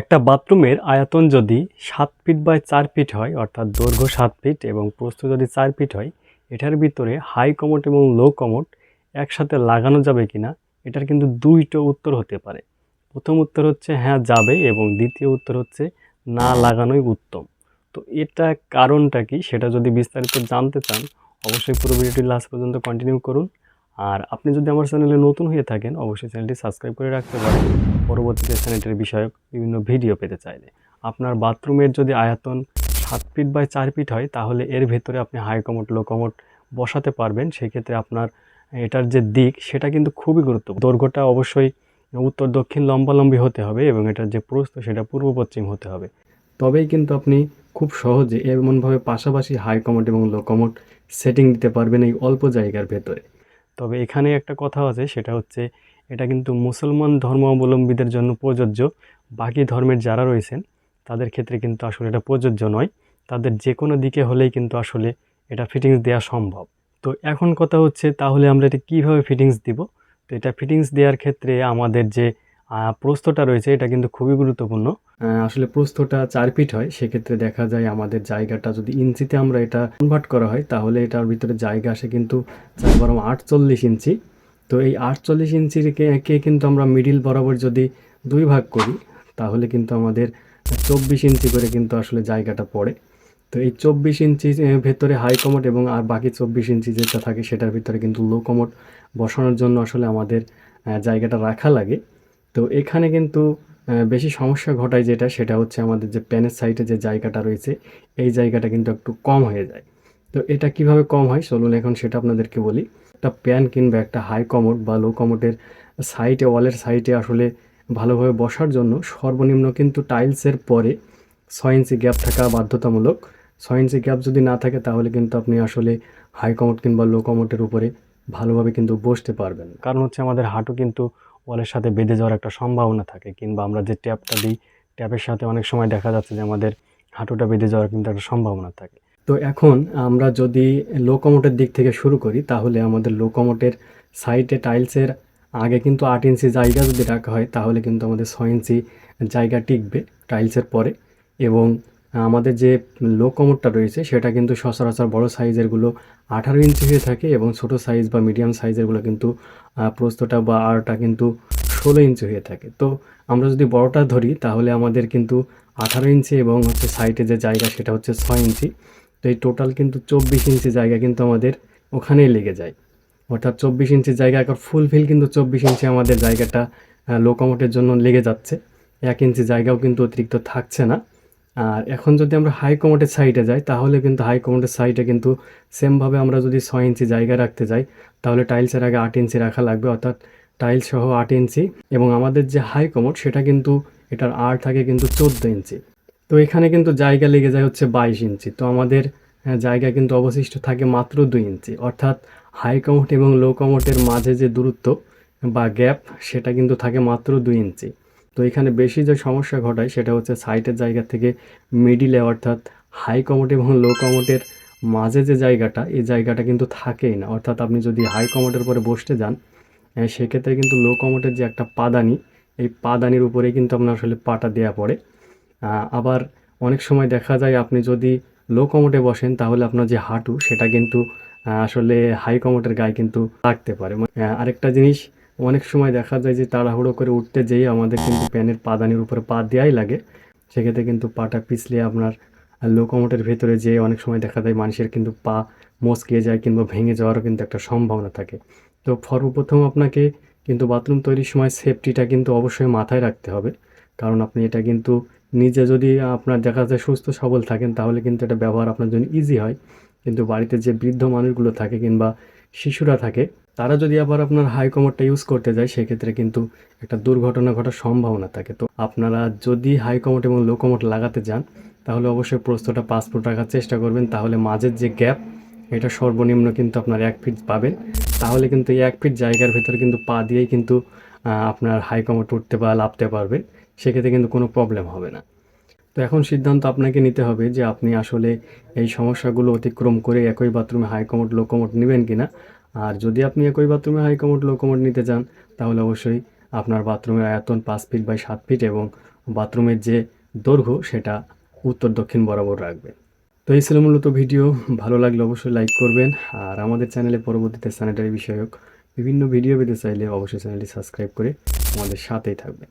একটা বাথরুমের আয়তন যদি সাত ফিট বাই চার ফিট হয়, অর্থাৎ দৈর্ঘ্য সাত ফিট এবং প্রস্থ যদি চার ফিট হয়, এটার ভিতরে হাই কমোড এবং লো কমোড একসাথে লাগানো যাবে কিনা, এটার কিন্তু দুইটো উত্তর হতে পারে। প্রথম উত্তর হচ্ছে হ্যাঁ যাবে এবং দ্বিতীয় উত্তর হচ্ছে না, লাগানোই উত্তম। তো এটা কারণটা কি? সেটা যদি বিস্তারিত জানতে চান, অবশ্যই পুরো ভিডিওটি লাস্ট পর্যন্ত কন্টিনিউ করুন। আর আপনি যদি আমার চ্যানেলে নতুন হয়ে থাকেন, অবশ্যই চ্যানেলটি সাবস্ক্রাইব করে রাখতে পারেন। পরবর্তীতে স্যানিটারি বিষয়ক বিভিন্ন ভিডিও পেতে চাইলে। আপনার বাথরুমের যদি আয়তন সাত ফিট বাই চার ফিট হয়, তাহলে এর ভেতরে আপনি হাই কমোড, লো কমোড বসাতে পারবেন। সেক্ষেত্রে আপনার এটার যে দিক, সেটা কিন্তু খুবই গুরুত্বপূর্ণ। দৈর্ঘ্যটা অবশ্যই উত্তর, দক্ষিণ লম্বালম্বি হতে হবে এবং এটার যে প্রস্থ, সেটা পূর্ব, পশ্চিম হতে হবে। তবেই কিন্তু আপনি খুব সহজে এমনভাবে পাশাপাশি হাই কমোড এবং লো কমোড সেটিং দিতে পারবেন এই অল্প জায়গার ভেতরে। তবে এখানে একটা কথা আছে, সেটা হচ্ছে এটা কিন্তু মুসলমান ধর্মাবলম্বীদের জন্য প্রযোজ্য। বাকি ধর্মের যারা রয়েছেন, তাদের ক্ষেত্রে কিন্তু আসলে এটা প্রযোজ্য নয়। তাদের যে কোনো দিকে হলেই কিন্তু আসলে এটা ফিটিংস দেওয়া সম্ভব। তো এখন কথা হচ্ছে, তাহলে আমরা এটা কীভাবে ফিটিংস দিব? তো এটা ফিটিংস দেওয়ার ক্ষেত্রে আমাদের যে প্রস্থটা রয়েছে, এটা কিন্তু খুবই গুরুত্বপূর্ণ। আসলে প্রস্থটা চার ফিট হয়, সেক্ষেত্রে দেখা যায় আমাদের জায়গাটা যদি ইঞ্চিতে আমরা এটা কনভার্ট করা হয়, তাহলে এটার ভিতরে জায়গা আসে কিন্তু চার বরং আটচল্লিশ ইঞ্চি। তো এই আটচল্লিশ ইঞ্চির কে- কে কিন্তু আমরা মিডিল বরাবর যদি দুই ভাগ করি, তাহলে কিন্তু আমাদের চব্বিশ ইঞ্চি করে কিন্তু আসলে জায়গাটা পড়ে। তো এই চব্বিশ ইঞ্চি ভেতরে হাই কমোড এবং আর বাকি চব্বিশ ইঞ্চি যেটা থাকে, সেটার ভিতরে কিন্তু লো কমোড বসানোর জন্য আসলে আমাদের জায়গাটা রাখা লাগে। তো এখানে কিন্তু বেশি সমস্যা ঘটায় যেটা, সেটা হচ্ছে আমাদের যে প্যানের সাইডে যে জায়গাটা রয়েছে, এই জায়গাটা কিন্তু একটু কম হয়ে যায়। তো এটা কীভাবে কম হয়? চলুন এখন সেটা আপনাদেরকে বলি। একটা প্যান কিংবা একটা হাই কমোড বা লো কমোডের সাইডে ওয়ালের সাইডে আসলে ভালোভাবে বসার জন্য সর্বনিম্ন কিন্তু টাইলসের পরে ছয় ইঞ্চি গ্যাপ থাকা বাধ্যতামূলক। ছয় ইঞ্চি গ্যাপ যদি না থাকে, তাহলে কিন্তু আপনি আসলে হাই কমোড কিংবা লো কমোডের উপরে ভালোভাবে কিন্তু বসতে পারবেন। কারণ হচ্ছে আমাদের হাঁটু কিন্তু ওয়ালের সাথে বেঁধে যাওয়ার একটা সম্ভাবনা থাকে, কিংবা আমরা যে ট্যাপটা দিই, ট্যাপের সাথে অনেক সময় দেখা যাচ্ছে যে আমাদের হাঁটুটা বেঁধে যাওয়ার কিন্তু একটা সম্ভাবনা থাকে। তো এখন আমরা যদি লোকোমোটের দিক থেকে শুরু করি, তাহলে আমাদের লোকোমোটের সাইডে টাইলসের আগে কিন্তু আট ইঞ্চি জায়গা যদি রাখা হয়, তাহলে কিন্তু আমাদের ছয় ইঞ্চি জায়গা টিকবে টাইলসের পরে এবং আমাদের যে লোকোমোটটা রয়েছে, সেটা কিন্তু সচরাচর বড় সাইজেরগুলো আঠারো ইঞ্চি হয়ে থাকে এবং ছোট সাইজ বা মিডিয়াম সাইজেরগুলো কিন্তু প্রস্তটা বা আরটা কিন্তু ষোলো ইঞ্চি হয়ে থাকে। তো আমরা যদি বড়টা ধরি, তাহলে আমাদের কিন্তু আঠারো ইঞ্চি এবং হচ্ছে সাইডে যে জায়গা, সেটা হচ্ছে ছয় ইঞ্চি তো এই টোটাল কিন্তু চব্বিশ ইঞ্চি জায়গা কিন্তু আমাদের ওখানেই লেগে যায়। অর্থাৎ চব্বিশ ইঞ্চি জায়গা, এখন ফুলফিল কিন্তু চব্বিশ ইঞ্চি আমাদের জায়গাটা লোকোমোটের জন্য লেগে যাচ্ছে। এক ইঞ্চি জায়গাও কিন্তু অতিরিক্ত থাকছে না। আর এখন যদি আমরা হাই সাইডে যাই, তাহলে কিন্তু হাই সাইডে কিন্তু সেমভাবে আমরা যদি ছয় ইঞ্চি জায়গা রাখতে যাই, তাহলে টাইলসের আগে আট ইঞ্চি রাখা লাগবে, অর্থাৎ টাইলস সহ আট ইঞ্চি। এবং আমাদের যে হাই সেটা কিন্তু এটার আর থাকে কিন্তু চোদ্দ ইঞ্চি। তো এখানে কিন্তু জায়গা লেগে যায় হচ্ছে বাইশ ইঞ্চি। তো আমাদের জায়গা কিন্তু অবশিষ্ট থাকে মাত্র দুই ইঞ্চি। অর্থাৎ হাই কমোট এবং লো কমোটের মাঝে যে দূরত্ব বা গ্যাপ সেটা কিন্তু থাকে মাত্র দুই ইঞ্চি। তো এখানে বেশি যে সমস্যা ঘটায় সেটা হচ্ছে সাইটের জায়গা থেকে মিডিলে অর্থাৎ হাই কমোট এবং লো কমোটের মাঝে যে জায়গাটা, এই জায়গাটা কিন্তু থাকেই না। অর্থাৎ আপনি যদি হাই কমোটের পরে বসতে যান সেক্ষেত্রে কিন্তু লো কমোটের যে একটা পাদানি, এই পাদানির উপরে কিন্তু আপনার আসলে পাটা দেওয়া পড়ে। আবার অনেক সময় দেখা যায় আপনি যদি লো কমোটে বসেন, তাহলে আপনার যে হাঁটু, সেটা কিন্তু আসলে হাই কমোটের গায়ে কিন্তু লাগতে পারে। আরেকটা জিনিস অনেক সময় দেখা যায় যে তাড়াহুড়ো করে উঠতে যেয়ে আমাদের কিন্তু প্যানের পাদানির উপরে পা দেওয়াই লাগে। সেক্ষেত্রে কিন্তু পাটা পিছলে আপনার লোকোমোটের ভেতরে যেয়ে অনেক সময় দেখা যায় মানুষের কিন্তু পা মচকে যায় কিংবা ভেঙে যাওয়ারও কিন্তু একটা সম্ভাবনা থাকে। তো সর্বপ্রথম আপনাকে কিন্তু বাথরুম তৈরির সময় সেফটিটা কিন্তু অবশ্যই মাথায় রাখতে হবে। কারণ আপনি এটা কিন্তু নিজে যদি আপনার দেখা যায় সুস্থ সবল থাকেন, তাহলে কিন্তু এটা ব্যবহার আপনার জন্য ইজি হয়। কিন্তু বাড়িতে যে বৃদ্ধ মানুষগুলো থাকে কিংবা শিশুরা থাকে তারা যদি আবার আপনার হাই কমোডটা ইউজ করতে যায়, সেক্ষেত্রে কিন্তু একটা দুর্ঘটনা ঘটার সম্ভাবনা থাকে। তো আপনারা যদি হাই এবং লো কমোড লাগাতে যান তাহলে অবশ্যই প্রস্তটা ফুট রাখার চেষ্টা করবেন। তাহলে মাঝের যে গ্যাপ এটা সর্বনিম্ন কিন্তু আপনার এক ফিট পাবেন। তাহলে কিন্তু এই এক ফিট জায়গার ভেতরে কিন্তু পা দিয়েই কিন্তু আপনার হাই উঠতে বা লাভতে পারবেন সেক্ষেত্রে কিন্তু কোনো প্রবলেম হবে না। তো এখন সিদ্ধান্ত আপনাকে নিতে হবে যে আপনি আসলে এই সমস্যাগুলো অতিক্রম করে একই বাথরুমে হাই লো কমোড নেবেন কিনা। আর যদি আপনি একই বাথরুমে হাই কমোড লো কমোড নিতে চান, তাহলে অবশ্যই আপনার বাথরুমের আয়তন পাঁচ ফিট বাই সাত ফিট এবং বাথরুমের যে দৈর্ঘ্য, সেটা উত্তর দক্ষিণ বরাবর রাখবেন তো এই ছিল মূলত ভিডিও ভালো লাগলে অবশ্যই লাইক করবেন। আর আমাদের চ্যানেলে পরবর্তীতে স্যানিটারি বিষয়ক বিভিন্ন ভিডিও পেতে চাইলে অবশ্যই চ্যানেলটি সাবস্ক্রাইব করে আমাদের সাথেই থাকবেন।